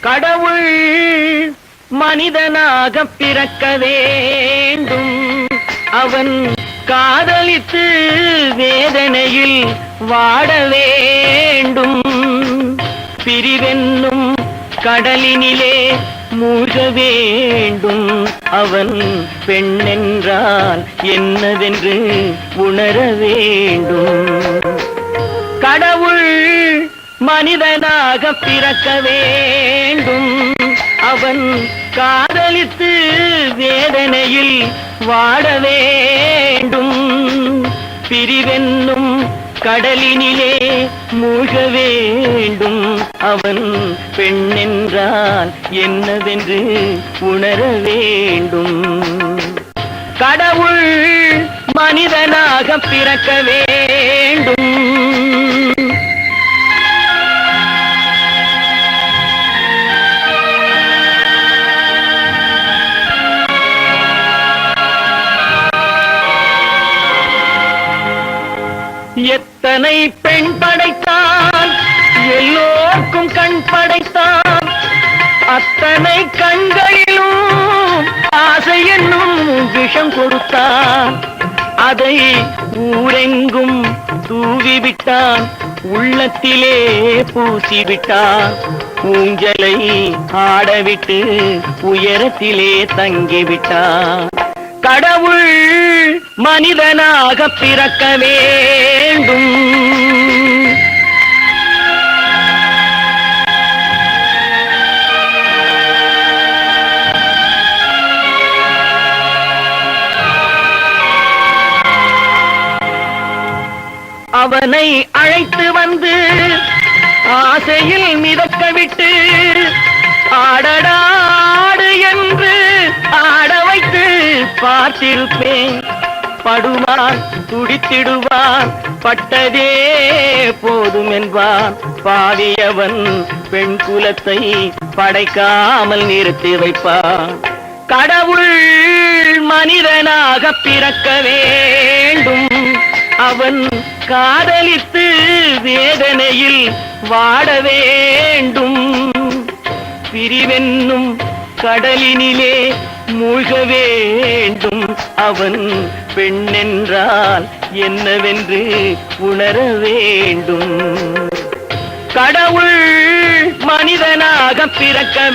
கடவுள் மனிதனாக பிறக்க வேண்டும். அவன் காதலித்து வேதனையில் வாட வேண்டும். பிரிவென்னும் கடலினிலே மூழ்க வேண்டும். அவன் பெண்ணென்றால் என்னவென்று உணர வேண்டும். கடவுள் மனிதனாக பிறக்க வேண்டும். அவன் காதலித்து வேதனையில் வாட வேண்டும். பிரிவென்னும் கடலினிலே மூழ்க வேண்டும். அவன் பெண்ணென்றால் என்னவென்று உணர வேண்டும். கடவுள் மனிதனாக பிறக்க வேண்டும். எத்தனை பெண் படைத்தான்? எல்லோருக்கும் கண் படைத்தான். அத்தனை கண்களிலும் ஆசை என்னும் விஷம் கொடுத்தான். அதை ஊரெங்கும் தூவிவிட்டான். உள்ளத்திலே பூசிவிட்டான். ஊஞ்சலை ஆடவிட்டு உயரத்திலே தங்கிவிட்டான். கடவுள் மனிதனாக பிறக்கவே வேண்டும். அவனை அழைத்து வந்து ஆசையில் மிதக்க விட்டு ஆடடாடு என்று ஆட வைத்து பார்த்திருப்பேன். படுவான் துடித்திடுவான் பட்டதே போதும் என்பான் பாவியவன் பெண் குலத்தை படைக்காமல் நிறுத்தி வைப்பான். கடவுள் மனிதனாக பிறக்க வேண்டும். அவன் காதலித்து வேதனையில் வாட வேண்டும். பிரிவென்னும் கடலினிலே மூழ்க வேண்டும். அவன் பெண்ணென்றால் என்னவென்று உணர வேண்டும். கடவுள் மனிதனாக பிறக்க